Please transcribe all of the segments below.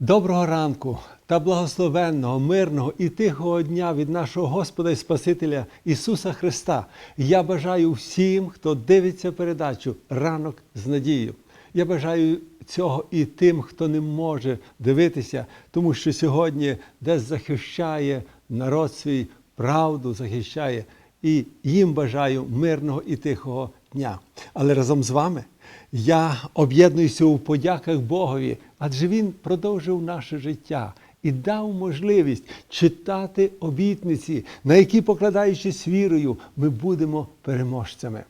Доброго ранку та благословенного, мирного і тихого дня від нашого Господа і Спасителя Ісуса Христа. Я бажаю всім, хто дивиться передачу ранок з надією. Я бажаю цього і тим, хто не може дивитися, тому що сьогодні десь захищає народ свій правду, захищає. І їм бажаю мирного і тихого дня. Але разом з вами я об'єднуюся у подяках Богові, адже Він продовжив наше життя і дав можливість читати обітниці, на які, покладаючись вірою, ми будемо переможцями.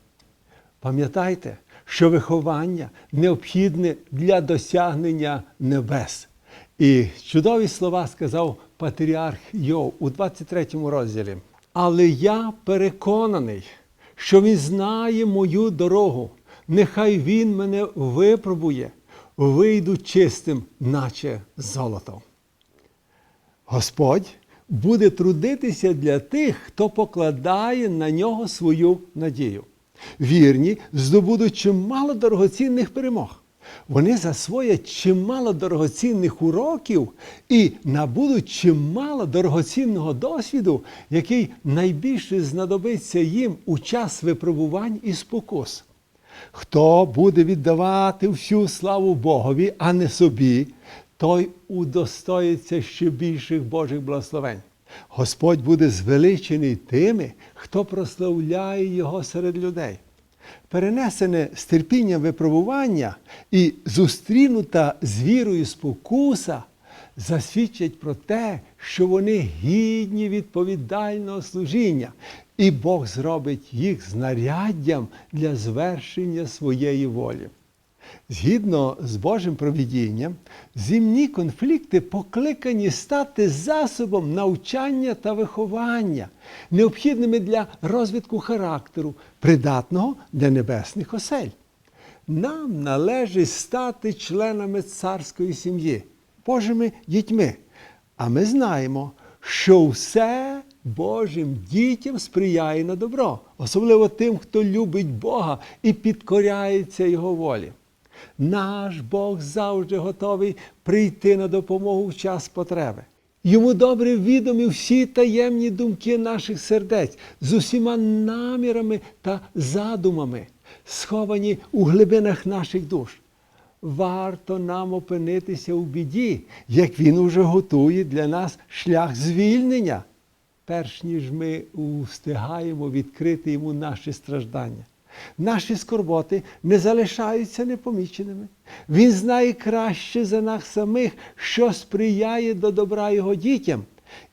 Пам'ятайте, що виховання необхідне для досягнення небес. І чудові слова сказав патріарх Йов у 23 розділі. Але я переконаний, що він знає мою дорогу. Нехай він мене випробує, вийду чистим, наче золото. Господь буде трудитися для тих, хто покладає на нього свою надію. Вірні здобудуть чимало дорогоцінних перемог. Вони засвоять чимало дорогоцінних уроків і набудуть чимало дорогоцінного досвіду, який найбільше знадобиться їм у час випробувань і спокус. Хто буде віддавати всю славу Богові, а не собі, той удостоїться ще більших Божих благословень. Господь буде звеличений тими, хто прославляє Його серед людей. Перенесене з випробування і зустрінута з вірою спокуса засвідчать про те, що вони гідні відповідального служіння, і Бог зробить їх знаряддям для звершення своєї волі. Згідно з Божим провідінням, земні конфлікти покликані стати засобом навчання та виховання, необхідними для розвитку характеру, придатного для небесних осель. Нам належить стати членами царської сім'ї, Божими дітьми. А ми знаємо, що все Божим дітям сприяє на добро, особливо тим, хто любить Бога і підкоряється Його волі. Наш Бог завжди готовий прийти на допомогу в час потреби. Йому добре відомі всі таємні думки наших сердець з усіма намірами та задумами, сховані у глибинах наших душ. Варто нам опинитися у біді, як він уже готує для нас шлях звільнення, перш ніж ми встигаємо відкрити йому наші страждання. Наші скорботи не залишаються непоміченими. Він знає краще за нас самих, що сприяє до добра його дітям,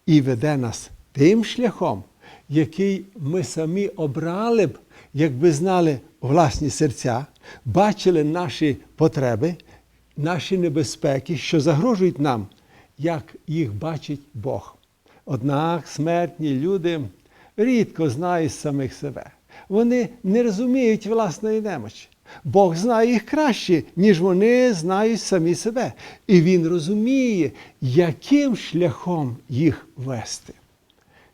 і веде нас тим шляхом, який ми самі обрали б, якби знали власні серця, бачили наші потреби, наші небезпеки, що загрожують нам, як їх бачить Бог. Однак смертні люди рідко знають самих себе. Вони не розуміють власної немочі. Бог знає їх краще, ніж вони знають самі себе. І Він розуміє, яким шляхом їх вести.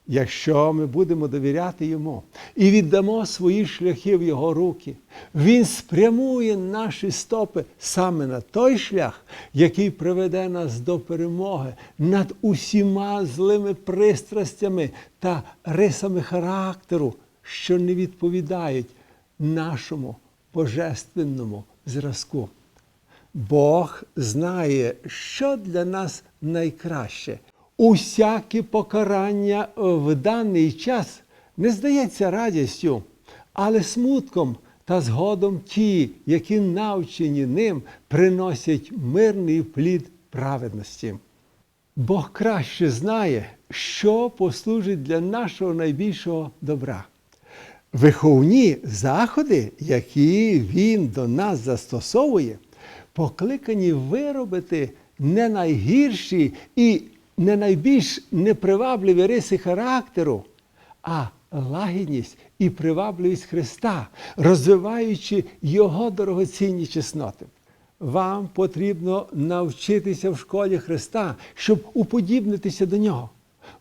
Якщо ми будемо довіряти йому і віддамо свої шляхи в його руки, він спрямує наші стопи саме на той шлях, який приведе нас до перемоги над усіма злими пристрастями та рисами характеру, що не відповідають нашому божественному зразку. Бог знає, що для нас найкраще. Усяке покарання в даний час не здається радістю, але смутком та згодом ті, які навчені ним, приносять мирний плід праведності. Бог краще знає, що послужить для нашого найбільшого добра. Виховні заходи, які Він до нас застосовує, покликані виробити не найгірші і не найбільш непривабливі риси характеру, а лагідність і привабливість Христа, розвиваючи Його дорогоцінні чесноти. Вам потрібно навчитися в школі Христа, щоб уподібнитися до Нього.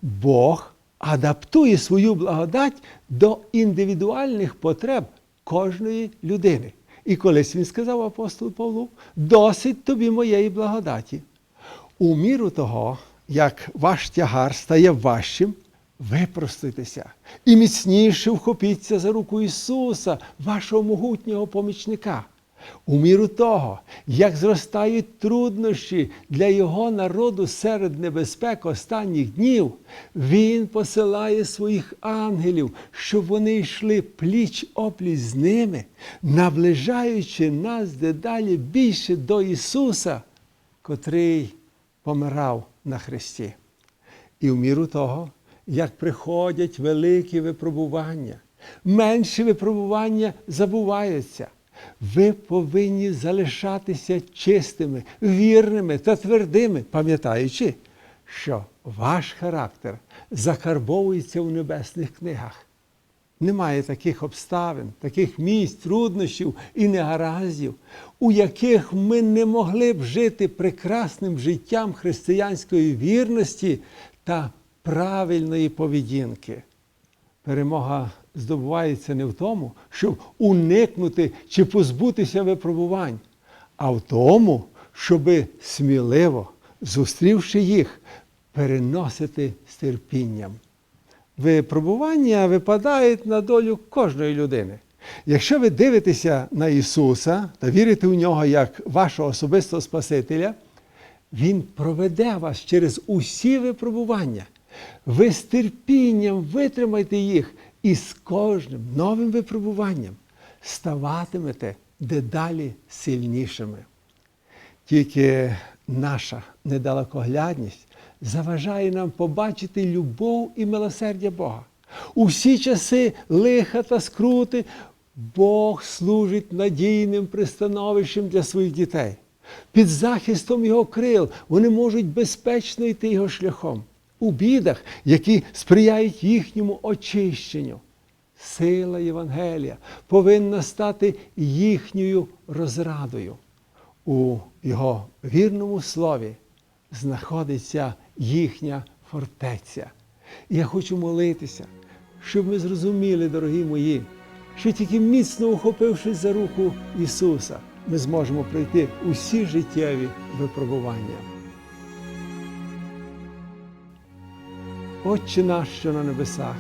Бог адаптує свою благодать до індивідуальних потреб кожної людини. І колись він сказав апостолу Павлу: досить тобі моєї благодаті. У міру того, як ваш тягар стає важчим, випростуйтеся і міцніше вхопіться за руку Ісуса, вашого могутнього помічника. У міру того, як зростають труднощі для Його народу серед небезпек останніх днів, Він посилає своїх ангелів, щоб вони йшли пліч опліч з ними, наближаючи нас дедалі більше до Ісуса, котрий помирав на хресті. І в міру того, як приходять великі випробування, менші випробування забуваються. Ви повинні залишатися чистими, вірними та твердими, пам'ятаючи, що ваш характер закарбовується в небесних книгах. Немає таких обставин, таких місць, труднощів і негараздів, у яких ми не могли б жити прекрасним життям християнської вірності та правильної поведінки. Перемога здобувається не в тому, щоб уникнути чи позбутися випробувань, а в тому, щоби сміливо, зустрівши їх, переносити з терпінням. Випробування випадають на долю кожної людини. Якщо ви дивитеся на Ісуса та вірите в нього як вашого особистого Спасителя, Він проведе вас через усі випробування. Ви з терпінням витримайте їх і з кожним новим випробуванням ставатимете дедалі сильнішими. Тільки наша недалекоглядність заважає нам побачити любов і милосердя Бога. У всі часи лиха та скрути Бог служить надійним пристановищем для своїх дітей. Під захистом Його крил вони можуть безпечно йти його шляхом у бідах, які сприяють їхньому очищенню. Сила Євангелія повинна стати їхньою розрадою. У його вірному слові знаходиться їхня фортеця. І я хочу молитися, щоб ми зрозуміли, дорогі мої, що тільки міцно ухопившись за руку Ісуса, ми зможемо пройти усі життєві випробування. Отче наш, що на небесах,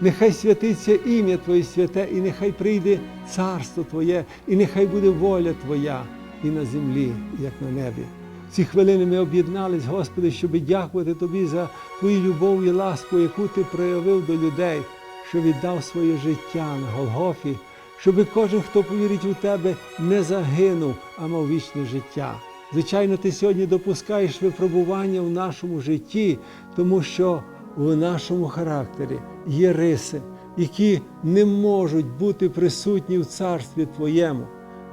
нехай святиться ім'я Твоє святе, і нехай прийде царство Твоє, і нехай буде воля Твоя і на землі, як на небі. Ці хвилини ми об'єднались, Господи, щоб дякувати Тобі за Твою любов і ласку, яку Ти проявив до людей, що віддав своє життя на Голгофі, щоб кожен, хто повірить у Тебе, не загинув, а мав вічне життя. Звичайно, ти сьогодні допускаєш випробування в нашому житті, тому що в нашому характері є риси, які не можуть бути присутні в царстві Твоєму.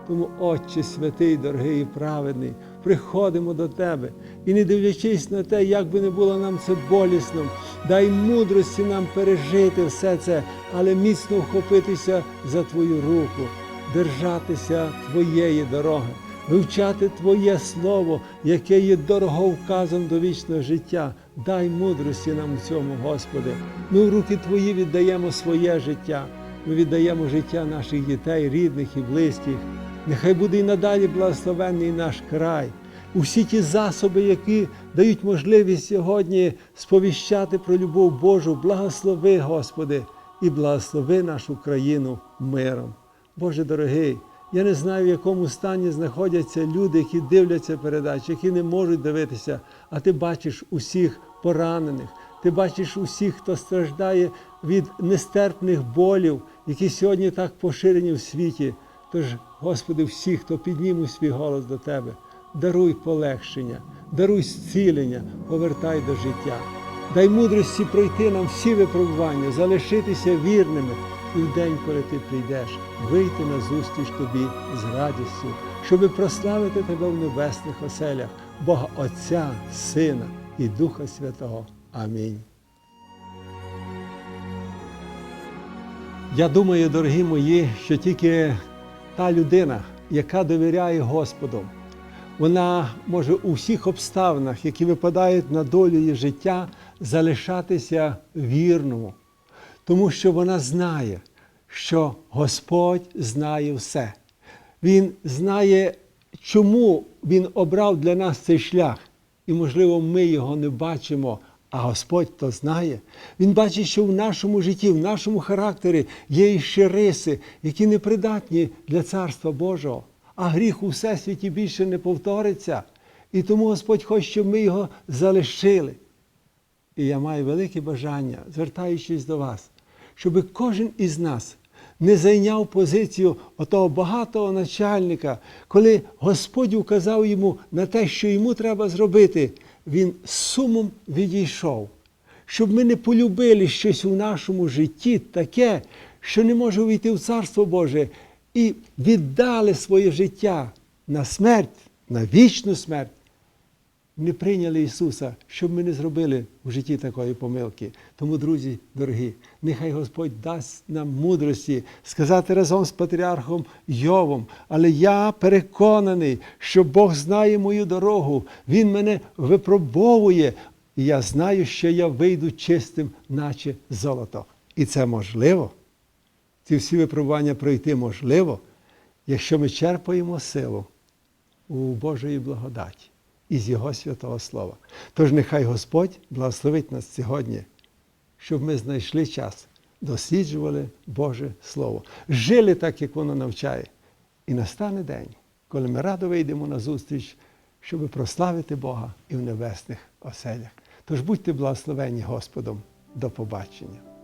Тому, Отче святий, дорогий і праведний, приходимо до Тебе і, не дивлячись на те, як би не було нам це болісно, дай мудрості нам пережити все це, але міцно вхопитися за Твою руку, держатися Твоєї дороги, вивчати Твоє Слово, яке є дороговказом до вічного життя. Дай мудрості нам у цьому, Господи. Ми в руки Твої віддаємо своє життя. Ми віддаємо життя наших дітей, рідних і близьких. Нехай буде і надалі благословенний наш край. Усі ті засоби, які дають можливість сьогодні сповіщати про любов Божу, благослови, Господи, і благослови нашу країну миром. Боже дорогий, я не знаю, в якому стані знаходяться люди, які дивляться передачі, які не можуть дивитися, а ти бачиш усіх поранених, ти бачиш усіх, хто страждає від нестерпних болів, які сьогодні так поширені в світі. Тож, Господи, всі, хто піднімуть свій голос до Тебе, даруй полегшення, даруй зцілення, повертай до життя. Дай мудрості пройти нам всі випробування, залишитися вірними і в день, коли ти прийдеш, вийти на зустріч тобі з радістю, щоби прославити тебе в небесних оселях, Бога Отця, Сина і Духа Святого. Амінь. Я думаю, дорогі мої, що тільки та людина, яка довіряє Господу, вона може у всіх обставинах, які випадають на долю її життя, залишатися вірному, тому що вона знає, що Господь знає все. Він знає, чому Він обрав для нас цей шлях. І, можливо, ми його не бачимо, а Господь то знає. Він бачить, що в нашому житті, в нашому характері є іще риси, які непридатні для Царства Божого. А гріх у всесвіті більше не повториться. І тому Господь хоче, щоб ми його залишили. І я маю велике бажання, звертаючись до вас, щоб кожен із нас не зайняв позицію отого багатого начальника, коли Господь указав йому на те, що йому треба зробити, він сумом відійшов. Щоб ми не полюбили щось у нашому житті таке, що не може увійти в Царство Боже, і віддали своє життя на смерть, на вічну смерть не прийняли Ісуса, щоб ми не зробили в житті такої помилки. Тому, друзі дорогі, нехай Господь дасть нам мудрості сказати разом з патріархом Йовом. Але я переконаний, що Бог знає мою дорогу, Він мене випробовує, і я знаю, що я вийду чистим, наче золото. І це можливо. Ці всі випробування пройти можливо, якщо ми черпаємо силу у Божої благодаті і з Його святого Слова. Тож нехай Господь благословить нас сьогодні, щоб ми знайшли час, досліджували Боже Слово, жили так, як воно навчає. І настане день, коли ми радо вийдемо на зустріч, щоб прославити Бога і в небесних оселях. Тож будьте благословені Господом. До побачення.